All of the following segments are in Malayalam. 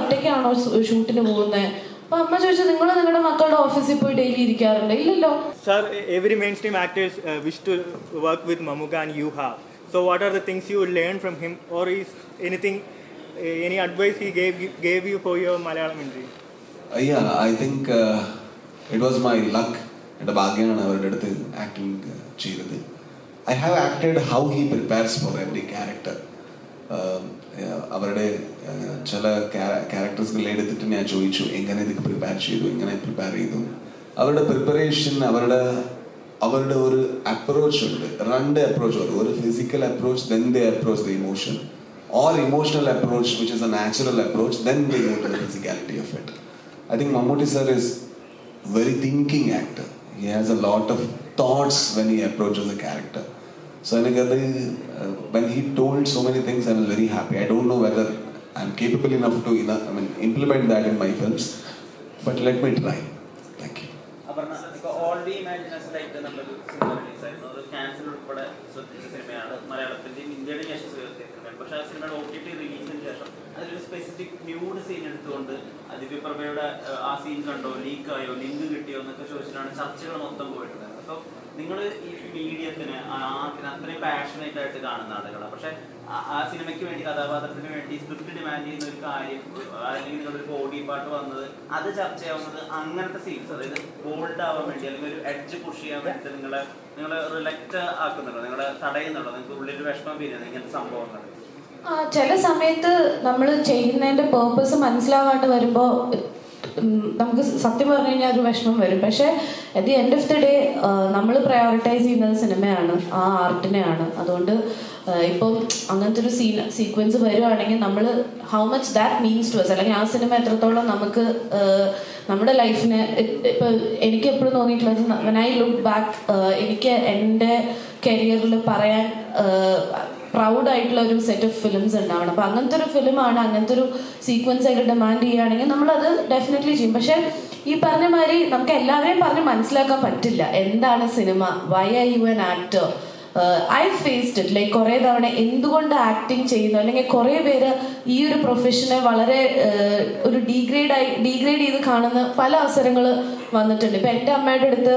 ഒറ്റയ്ക്കാണോ ഷൂട്ടിന് പോകുന്നത് അപ്പൊ അമ്മ ചോദിച്ചു നിങ്ങൾ നിങ്ങളുടെ മക്കളുടെ ഓഫീസിൽ പോയി ഡെയിലി ഇരിക്കാറുണ്ട്. ഇല്ലല്ലോ. Sir every mainstream actors wish to work with Mammukka and you have so what are the things you learn from him or is anything any advice he gave gave you for your Malayalam entry അയ്യാ I think it was my luck എന്റെ ഭാഗ്യമാണ് അവരുടെ അടുത്ത് ആക്ടിങ് ചെയ്തത്. I have acted how he prepares for every character അവരുടെ ചില ക്യാരക്ടേഴ്സ് എടുത്തിട്ട് ഞാൻ ചോദിച്ചു എങ്ങനെ ഇത് പ്രിപ്പയർ ചെയ്തു? എങ്ങനെ പ്രിപ്പയർ ചെയ്തു? അവരുടെ പ്രിപ്പറേഷൻ അവരുടെ അവരുടെ ഒരു അപ്രോച്ച് ഉണ്ട്. രണ്ട് അപ്രോച്ച് ഉണ്ട്. ഒരു physical approach then they approach the emotion or emotional approach which is a natural approach then they physicality of it I think Mammootty sir is very thinking actor. He has a lot of thoughts when he approaches a character. So the- uh, when he told so many things, I was very happy. I don't know whether I'm capable enough to I mean, implement that in my films, but let me try. Thank you. Specific nude scene എടുത്തുകൊണ്ട് അതിപ്രഭയുടെ ആ സീൻ കണ്ടോ ലീക്ക് ആയോ ലിങ്ക് കിട്ടിയോ എന്നൊക്കെ ചോദിച്ചിട്ടാണ് ചർച്ചകൾ മൊത്തം പോയിട്ടുണ്ടായിരുന്നത് സോ നിങ്ങൾ ഈ മീഡിയത്തിന് അത്രയും പാഷനേറ്റ് ആയിട്ട് കാണുന്ന ആളുകളാണ് പക്ഷെ ആ- സിനിമയ്ക്ക് വേണ്ടി കഥാപാത്രത്തിന് വേണ്ടി സ്ക്രിപ്റ്റ് ഡിമാൻഡ് ചെയ്യുന്ന ഒരു കാര്യം അല്ലെങ്കിൽ നിങ്ങളൊരു ബോഡി പാർട്ട് വന്നത് അത് ചർച്ചയാവുന്നത് അങ്ങനത്തെ സീൻസ് അതായത് ബോൾഡ് ആവാൻ വേണ്ടി അല്ലെങ്കിൽ ഒരു എഡ്ജ് പുഷ് ചെയ്യാൻ വേണ്ടി നിങ്ങളെ നിങ്ങളെ റിലക്റ്റ് ആക്കുന്നുണ്ടോ? നിങ്ങളെ തടയുന്നുണ്ടോ? നിങ്ങൾക്ക് ഉള്ളിൽ വിഷമം വരുന്നത് ഇങ്ങനത്തെ സംഭവങ്ങൾ ചില സമയത്ത് നമ്മൾ ചെയ്യുന്നതിന്റെ പേർപ്പസ് മനസ്സിലാവാണ്ട് വരുമ്പോൾ നമുക്ക് സത്യം പറഞ്ഞു കഴിഞ്ഞാൽ ഒരു വിഷമം വരും. പക്ഷെ at the end of the day നമ്മൾ പ്രയോറിറ്റൈസ് ചെയ്യുന്നത് സിനിമയാണ് ആ ആർട്ടിനെയാണ് അതുകൊണ്ട് ഇപ്പം അങ്ങനത്തെ ഒരു സീൻ സീക്വൻസ് വരുവാണെങ്കിൽ നമ്മൾ how much that means to us അല്ലെങ്കിൽ ആ സിനിമ എത്രത്തോളം നമുക്ക് നമ്മുടെ ലൈഫിനെ ഇപ്പം എനിക്ക് എപ്പോഴും തോന്നിയിട്ടുള്ളത് വെൻ ഐ ലുക്ക് ബാക്ക് എനിക്ക് എന്റെ കരിയറിൽ പറയാൻ പ്രൗഡ് ആയിട്ടുള്ള ഒരു സെറ്റ് ഓഫ് ഫിലിംസ് ഉണ്ടാവണം. അപ്പൊ അങ്ങനത്തെ ഒരു ഫിലിമാണ് അങ്ങനത്തെ ഒരു സീക്വൻസ് ആയിട്ട് ഡിമാൻഡ് ചെയ്യുകയാണെങ്കിൽ നമ്മളത് ഡെഫിനറ്റ്ലി ചെയ്യും. പക്ഷെ ഈ പറഞ്ഞ മാതിരി നമുക്ക് എല്ലാവരെയും പറഞ്ഞ് മനസ്സിലാക്കാൻ പറ്റില്ല. എന്താണ് cinema why are you an actor I faced it like കുറേ തവണ എന്തുകൊണ്ട് ആക്ടിങ് ചെയ്യുന്നു? അല്ലെങ്കിൽ കുറേ പേര് ഈ ഒരു പ്രൊഫഷനെ വളരെ ഒരു ഡീഗ്രേഡ് ആയി ഡീഗ്രേഡ് ചെയ്ത് കാണുന്ന പല അവസരങ്ങൾ വന്നിട്ടുണ്ട്. ഇപ്പൊ എന്റെ അമ്മയുടെ അടുത്ത്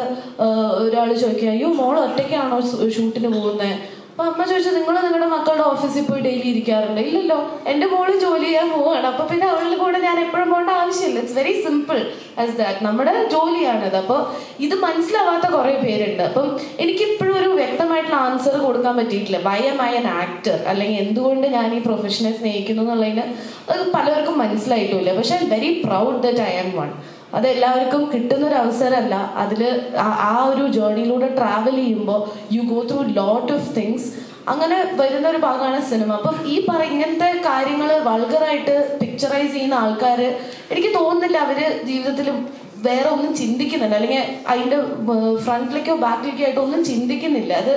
ഒരാൾ ചോദിക്കുക അയ്യോ മോൾ ഒറ്റയ്ക്കാണോ ഷൂട്ടിന് പോകുന്നത് അപ്പൊ അമ്മ ചോദിച്ചു നിങ്ങൾ നിങ്ങളുടെ മക്കളുടെ ഓഫീസിൽ പോയി ഡെയിലി ഇരിക്കാറുണ്ട്? ഇല്ലല്ലോ എന്റെ മോൾ ജോലി ചെയ്യാൻ പോവാണ്. അപ്പൊ പിന്നെ അവളുടെ കൂടെ ഞാൻ എപ്പോഴും പോകേണ്ട ആവശ്യമില്ല. It's very simple as that നമ്മുടെ ജോലിയാണിത്. അപ്പോൾ ഇത് മനസ്സിലാവാത്ത കുറെ പേരുണ്ട്. അപ്പം എനിക്കിപ്പോഴും ഒരു വ്യക്തമായിട്ടുള്ള ആൻസർ കൊടുക്കാൻ പറ്റിയിട്ടില്ല. Why am I an actor അല്ലെങ്കിൽ എന്തുകൊണ്ട് ഞാൻ ഈ പ്രൊഫഷനെ സ്നേഹിക്കുന്നു എന്നുള്ളതിന് അത് പലർക്കും മനസ്സിലായിട്ടില്ല. പക്ഷെ I very proud that I am one അത് എല്ലാവർക്കും കിട്ടുന്ന ഒരു അവസരമല്ല അതിൽ ആ ഒരു ജേർണിയിലൂടെ ട്രാവൽ ചെയ്യുമ്പോൾ you go through lot of things അങ്ങനെ വരുന്ന ഒരു ഭാഗമാണ് സിനിമ അപ്പം ഈ പറ ഇങ്ങനത്തെ കാര്യങ്ങൾ വൾഗറായിട്ട് പിക്ചറൈസ് ചെയ്യുന്ന ആൾക്കാർ എനിക്ക് തോന്നുന്നില്ല അവർ ജീവിതത്തിൽ വേറെ ഒന്നും ചിന്തിക്കുന്നില്ല അല്ലെങ്കിൽ അതിന്റെ ഫ്രണ്ടിലേക്കോ ബാക്കിലേക്കോ ആയിട്ട് ഒന്നും ചിന്തിക്കുന്നില്ല. അത്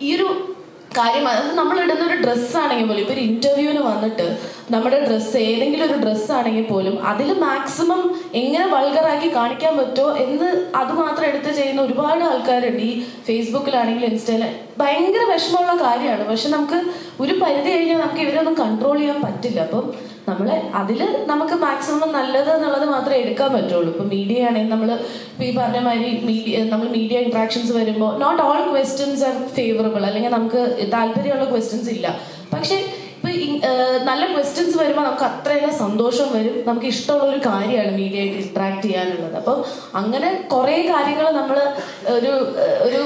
ഈ ഒരു കാര്യം അത് നമ്മൾ ഇടുന്ന ഒരു ഡ്രസ്സ് ആണെങ്കിൽ പോലും ഇപ്പൊ ഒരു ഇന്റർവ്യൂവിന് വന്നിട്ട് നമ്മുടെ ഡ്രസ്സ് ഏതെങ്കിലും ഒരു ഡ്രസ്സ് ആണെങ്കിൽ പോലും അതിൽ മാക്സിമം എങ്ങനെ വൾഗറാക്കി കാണിക്കാൻ പറ്റുമോ എന്ന് അത് മാത്രം എടുത്ത് ചെയ്യുന്ന ഒരുപാട് ആൾക്കാരുണ്ട്. ഈ ഫേസ്ബുക്കിലാണെങ്കിലും ഇൻസ്റ്റയിൽ ഭയങ്കര വിഷമമുള്ള കാര്യമാണ്. പക്ഷെ നമുക്ക് ഒരു പരിധി കഴിഞ്ഞാൽ നമുക്ക് ഇവരൊന്നും കൺട്രോൾ ചെയ്യാൻ പറ്റില്ല. അപ്പം നമ്മളെ അതിൽ നമുക്ക് മാക്സിമം നല്ലത് എന്നുള്ളത് മാത്രമേ എടുക്കാൻ പറ്റുള്ളൂ. ഇപ്പൊ മീഡിയ ആണെങ്കിൽ നമ്മൾ ഈ പറഞ്ഞ മാതിരി മീഡിയ നമ്മൾ മീഡിയ ഇൻട്രാക്ഷൻസ് വരുമ്പോൾ not all questions are favourable അല്ലെങ്കിൽ നമുക്ക് താല്പര്യമുള്ള ക്വസ്റ്റ്യൻസ് ഇല്ല. പക്ഷെ നല്ല ക്വസ്റ്റ്യൻസ് വരുമ്പോൾ നമുക്ക് അത്രയേറെ സന്തോഷം വരും. നമുക്ക് ഇഷ്ടമുള്ള ഒരു കാര്യമാണ് മീഡിയ ആയിട്ട് ഇന്ററാക്ട് ചെയ്യാനുള്ളത്. അപ്പം അങ്ങനെ കുറേ കാര്യങ്ങൾ നമ്മൾ ഒരു ഒരു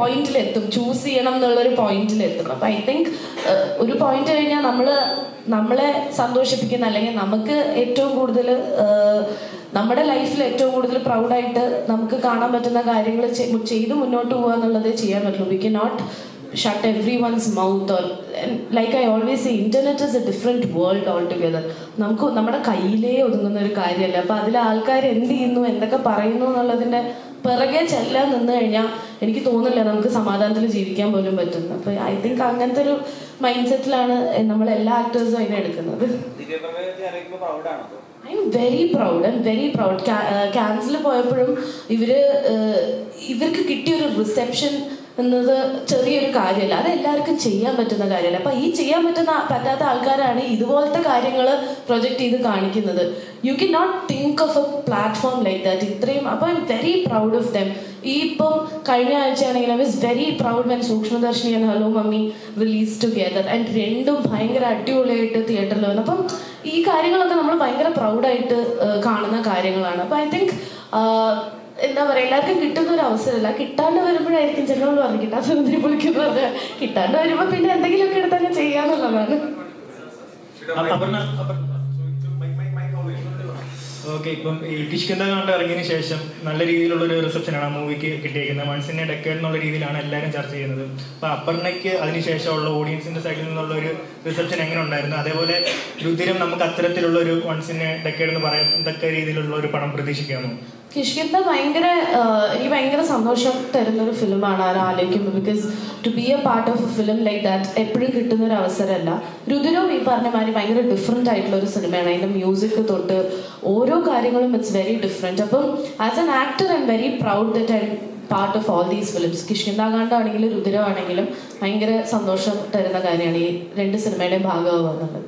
പോയിന്റിലെത്തും. ചൂസ് ചെയ്യണം എന്നുള്ളൊരു പോയിന്റിലെത്തും. അപ്പം ഐ തിങ്ക് ഒരു പോയിന്റ് കഴിഞ്ഞാൽ നമ്മൾ നമ്മളെ സന്തോഷിപ്പിക്കുന്ന അല്ലെങ്കിൽ നമുക്ക് ഏറ്റവും കൂടുതൽ നമ്മുടെ ലൈഫിൽ ഏറ്റവും കൂടുതൽ പ്രൗഡായിട്ട് നമുക്ക് കാണാൻ പറ്റുന്ന കാര്യങ്ങൾ ചെയ്ത് മുന്നോട്ട് പോകുക എന്നുള്ളത് ചെയ്യാൻ പറ്റുള്ളൂ. We can not shut every one's mouth or like I always say internet is a different world altogether നമുക്ക് നമ്മുടെ കയ്യിലേ ഒതുങ്ങുന്ന ഒരു കാര്യമല്ല. അപ്പൊ അതിൽ ആൾക്കാർ എന്ത് ചെയ്യുന്നു എന്തൊക്കെ പറയുന്നു എന്നുള്ളതിന്റെ പിറകെ ചെല്ലാൻ നിന്ന് കഴിഞ്ഞാൽ എനിക്ക് തോന്നില്ല നമുക്ക് സമാധാനത്തിൽ ജീവിക്കാൻ പോലും പറ്റുന്നു അപ്പൊ ഐ തിങ്ക് അങ്ങനത്തെ ഒരു മൈൻഡ് സെറ്റിലാണ് നമ്മൾ എല്ലാ ആക്ടേഴ്സും അതിനെ എടുക്കുന്നത് I am very proud I am very proud cancel പോയപ്പോഴും ഇവർ ഇവർക്ക് കിട്ടിയ ഒരു റിസെപ്ഷൻ എന്നത് ചെറിയൊരു കാര്യമല്ല. അത് എല്ലാവർക്കും ചെയ്യാൻ പറ്റുന്ന കാര്യമല്ല. അപ്പൊ ഈ ചെയ്യാൻ പറ്റുന്ന പറ്റാത്ത ആൾക്കാരാണ് ഇതുപോലത്തെ കാര്യങ്ങൾ പ്രൊജക്റ്റ് ചെയ്ത് കാണിക്കുന്നത്. You can not think of a platform like that ഇത്രയും അപ്പോൾ I am very proud of them ഈ ഇപ്പം കഴിഞ്ഞ ആഴ്ചയാണെങ്കിൽ I was very proud when Sookshmadarshini and Hello Mummy release together and രണ്ടും ഭയങ്കര അടിപൊളിയായിട്ട് തിയേറ്ററിൽ വന്നു. അപ്പം ഈ കാര്യങ്ങളൊക്കെ നമ്മൾ ഭയങ്കര പ്രൗഡായിട്ട് കാണുന്ന കാര്യങ്ങളാണ്. അപ്പം ഐ തിങ്ക് എന്താ പറയുക എല്ലാവർക്കും കിട്ടുന്ന ഒരു അവസരമല്ല. കിട്ടാണ്ട് വരുമ്പോഴായിരിക്കും ചിലവൾ പറഞ്ഞു കിട്ടാത്ത വിളിക്കുന്നത്. കിട്ടാണ്ട് വരുമ്പോൾ പിന്നെ എന്തെങ്കിലുമൊക്കെ എടുത്താലും ചെയ്യാന്നുള്ളതാണ് ഓക്കെ ഇപ്പം ഈ കിഷ്കിന്ത കണ്ട് ഇറങ്ങിയതിന് ശേഷം നല്ല രീതിയിലുള്ള ഒരു റിസപ്ഷനാണ് ആ മൂവിക്ക് കിട്ടിയിരിക്കുന്നത് മനസ്സിനെ ഡെക്കേഡ് എന്നുള്ള രീതിയിലാണ് എല്ലാവരും ചർച്ച ചെയ്യുന്നത്. അപ്പൊ അപർണയ്ക്ക് അതിനുശേഷമുള്ള ഓഡിയൻസിന്റെ സൈഡിൽ നിന്നുള്ള ഒരു റിസപ്ഷൻ എങ്ങനെ ഉണ്ടായിരുന്നു? അതേപോലെ രുതിരം നമുക്ക് അത്തരത്തിലുള്ള ഒരു വൺസിനെ ഡെക്കേഡ് എന്ന് പറയത്തക്ക രീതിയിലുള്ള ഒരു പടം പ്രതീക്ഷിക്കാമോ? കിഷ്കിന്ത ഭയങ്കര എനിക്ക് ഭയങ്കര സന്തോഷം തരുന്ന ഒരു ഫിലിമാണ് ആരും ആലോചിക്കുമ്പോൾ because to be a part of a film like that എപ്പോഴും കിട്ടുന്ന ഒരു അവസരമല്ല. രുദ്രവും ഈ പറഞ്ഞ മാതിരി ഭയങ്കര ഡിഫറെന്റ് ആയിട്ടുള്ള ഒരു സിനിമയാണ്. അതിന്റെ മ്യൂസിക് തൊട്ട് ഓരോ കാര്യങ്ങളും ഇറ്റ്സ് വെരി ഡിഫറെന്റ് അപ്പം as an actor I am very proud that I part of all these films കിഷ്കിന്താകാണ്ടാണെങ്കിലും രുദ്രമാണെങ്കിലും ഭയങ്കര സന്തോഷം തരുന്ന കാര്യമാണ് ഈ രണ്ട് സിനിമയുടെയും ഭാഗമാവുന്നുള്ളത്